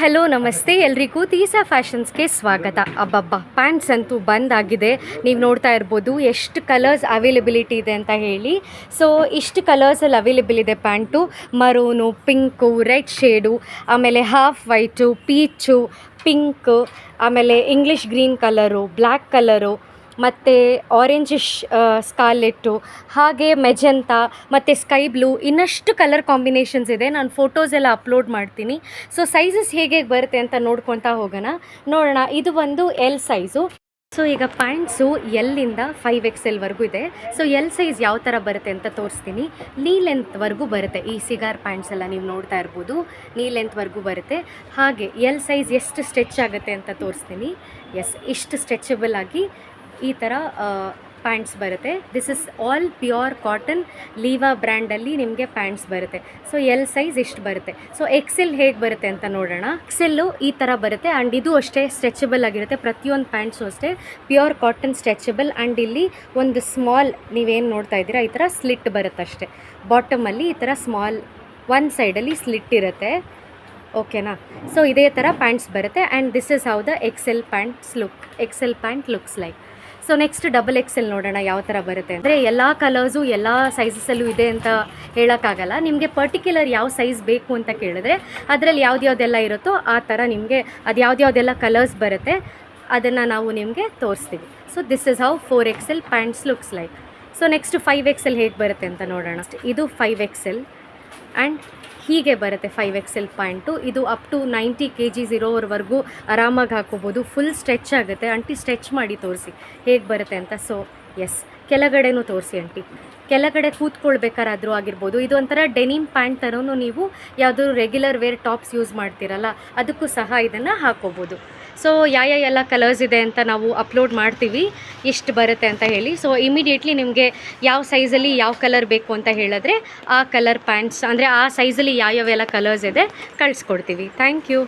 Hello ನಮಸ್ತೆ. ಎಲ್ರಿಗೂ ತೀಸಾ ಫ್ಯಾಷನ್ಸ್ಗೆ ಸ್ವಾಗತ. ಅಬ್ಬಬ್ಬ ಪ್ಯಾಂಟ್ಸ್ ಅಂತೂ ಬಂದಾಗಿದೆ. ನೀವು ನೋಡ್ತಾ ಇರ್ಬೋದು ಎಷ್ಟು ಕಲರ್ಸ್ ಅವೈಲೇಬಿಲಿಟಿ ಇದೆ ಅಂತ ಹೇಳಿ. ಸೊ ಇಷ್ಟು ಕಲರ್ಸಲ್ಲಿ ಅವೈಲೇಬಲ್ ಇದೆ pant maroon pink red shade ಆಮೇಲೆ ಹಾಫ್ ವೈಟು ಪೀಚು ಪಿಂಕು ಆಮೇಲೆ English green colour black colour ಮತ್ತು ಆರೆಂಜಿಶ್ ಸ್ಕಾಲೆಟ್ಟು ಹಾಗೆ ಮೆಜೆಂತಾ ಮತ್ತು ಸ್ಕೈ ಬ್ಲೂ ಇನ್ನಷ್ಟು ಕಲರ್ ಕಾಂಬಿನೇಷನ್ಸ್ ಇದೆ. ನಾನು ಫೋಟೋಸ್ ಎಲ್ಲ ಅಪ್ಲೋಡ್ ಮಾಡ್ತೀನಿ. ಸೊ ಸೈಜಸ್ ಹೇಗೆ ಹೇಗೆ ಬರುತ್ತೆ ಅಂತ ನೋಡ್ಕೊತಾ ಹೋಗೋಣ. ನೋಡೋಣ, ಇದು ಒಂದು ಎಲ್ ಸೈಜು ಸೊ ಈಗ ಪ್ಯಾಂಟ್ಸು ಎಲ್ಲಿಂದ ಫೈವ್ ಎಕ್ಸ್ ಎಲ್ವರೆಗೂ ಇದೆ. ಸೊ ಎಲ್ ಸೈಜ್ ಯಾವ ಥರ ಬರುತ್ತೆ ಅಂತ ತೋರಿಸ್ತೀನಿ. ನೀ ಲೆಂತ್ವರೆಗೂ ಬರುತ್ತೆ. ಈ ಸಿಗಾರ್ ಪ್ಯಾಂಟ್ಸ್ ಎಲ್ಲ ನೀವು ನೋಡ್ತಾ ಇರ್ಬೋದು. ನೀ ಲೆಂತ್ವರೆಗೂ ಬರುತ್ತೆ. ಹಾಗೆ ಎಲ್ ಸೈಜ್ ಎಷ್ಟು ಸ್ಟ್ರೆಚ್ ಆಗುತ್ತೆ ಅಂತ ತೋರಿಸ್ತೀನಿ. ಎಸ್ ಇಷ್ಟು ಸ್ಟ್ರೆಚಬಲ್ ಆಗಿ ಈ ಥರ ಪ್ಯಾಂಟ್ಸ್ ಬರುತ್ತೆ. This is all pure cotton Liva ಬ್ರ್ಯಾಂಡಲ್ಲಿ ನಿಮಗೆ ಪ್ಯಾಂಟ್ಸ್ ಬರುತ್ತೆ. ಸೊ ಎಲ್ ಸೈಜ್ ಇಷ್ಟು ಬರುತ್ತೆ. ಸೊ ಎಕ್ಸೆಲ್ ಹೇಗೆ ಬರುತ್ತೆ ಅಂತ ನೋಡೋಣ. ಎಕ್ಸೆಲ್ಲು ಈ ಥರ ಬರುತ್ತೆ ಆ್ಯಂಡ್ ಇದು ಅಷ್ಟೇ ಸ್ಟ್ರೆಚಬಲ್ ಆಗಿರುತ್ತೆ. ಪ್ರತಿಯೊಂದು ಪ್ಯಾಂಟ್ಸು ಅಷ್ಟೇ ಪ್ಯೂರ್ ಕಾಟನ್ ಸ್ಟ್ರೆಚಬಲ್ ಆ್ಯಂಡ್ ಇಲ್ಲಿ ಒಂದು ಸ್ಮಾಲ್ ನೀವೇನು ನೋಡ್ತಾ ಇದ್ದೀರಾ, ಈ ಥರ ಸ್ಲಿಟ್ ಬರುತ್ತೆ ಅಷ್ಟೇ. ಬಾಟಮಲ್ಲಿ ಈ ಥರ ಸ್ಮಾಲ್ ಒನ್ ಸೈಡಲ್ಲಿ ಸ್ಲಿಟ್ ಇರುತ್ತೆ. ಓಕೆನಾ ಸೊ ಇದೇ ಥರ ಪ್ಯಾಂಟ್ಸ್ ಬರುತ್ತೆ and this is how the XL pants look XL pant looks like so next double XL ನೋಡೋಣ ಯಾವ ಥರ ಬರುತ್ತೆ ಅಂದರೆ ಎಲ್ಲ ಕಲರ್ಸು ಎಲ್ಲ ಸೈಜಸಲ್ಲೂ ಇದೆ ಅಂತ ಹೇಳೋಕ್ಕಾಗಲ್ಲ. ನಿಮಗೆ ಪರ್ಟಿಕ್ಯುಲರ್ ಯಾವ ಸೈಜ್ ಬೇಕು ಅಂತ ಕೇಳಿದ್ರೆ ಅದರಲ್ಲಿ ಯಾವ್ದ್ಯಾವ್ದೆಲ್ಲ ಇರುತ್ತೋ ಆ ಥರ ನಿಮಗೆ ಅದು ಯಾವ್ದ್ಯಾವ್ದೆಲ್ಲ ಕಲರ್ಸ್ ಬರುತ್ತೆ ಅದನ್ನು ನಾವು ನಿಮಗೆ ತೋರಿಸ್ತೀವಿ. So this is how four XL pants looks like so next five XL ಹೇಗೆ ಬರುತ್ತೆ ಅಂತ ನೋಡೋಣ. ಇದು ಫೈವ್ ಎಕ್ಸೆಲ್ ಆ್ಯಂಡ್ ಹೀಗೆ ಬರುತ್ತೆ ಫೈವ್ ಎಕ್ಸೆಲ್ ಪ್ಯಾಂಟು ಇದು up to ninety K Gs ಇರೋವರೆಗೂ ಆರಾಮಾಗಿ ಹಾಕೋಬೋದು. ಫುಲ್ ಸ್ಟ್ರೆಚ್ ಆಗುತ್ತೆ. ಅಂಟಿ ಸ್ಟ್ರೆಚ್ ಮಾಡಿ ತೋರಿಸಿ. ಹೇಗೆ ಬರುತ್ತೆ ಅಂತ? ಸೊ ಎಸ್ ಕೆಳಗಡೆನೂ ತೋರಿಸಿ ಅಂಟಿ ಕೆಳಗಡೆ ಕೂತ್ಕೊಳ್ಬೇಕಾದ್ರೂ ಆಗಿರ್ಬೋದು. ಇದು ಒಂಥರ ಡೆನಿಮ್ ಪ್ಯಾಂಟ್ ಥರನೂ ನೀವು ಯಾವುದಾದ್ರು ರೆಗ್ಯುಲರ್ ವೇರ್ ಟಾಪ್ಸ್ ಯೂಸ್ ಮಾಡ್ತೀರಲ್ಲ, ಅದಕ್ಕೂ ಸಹ ಇದನ್ನು ಹಾಕೋಬೋದು. ಸೊ ಯಾವ ಎಲ್ಲ ಕಲರ್ಸ್ ಇದೆ ಅಂತ ನಾವು ಅಪ್ಲೋಡ್ ಮಾಡ್ತೀವಿ. ಇಷ್ಟು ಬರುತ್ತೆ ಅಂತ ಹೇಳಿ. ಸೊ ಇಮಿಡಿಯೇಟ್ಲಿ ನಿಮಗೆ ಯಾವ ಸೈಜಲ್ಲಿ ಯಾವ ಕಲರ್ ಬೇಕು ಅಂತ ಹೇಳಿದ್ರೆ ಆ ಕಲರ್ ಪ್ಯಾಂಟ್ಸ್ ಅಂದರೆ ಆ ಸೈಜಲ್ಲಿ ಯಾವ್ಯಾವೆಲ್ಲ ಕಲರ್ಸ್ ಇದೆ ಕಳಿಸ್ಕೊಡ್ತೀವಿ. Thank you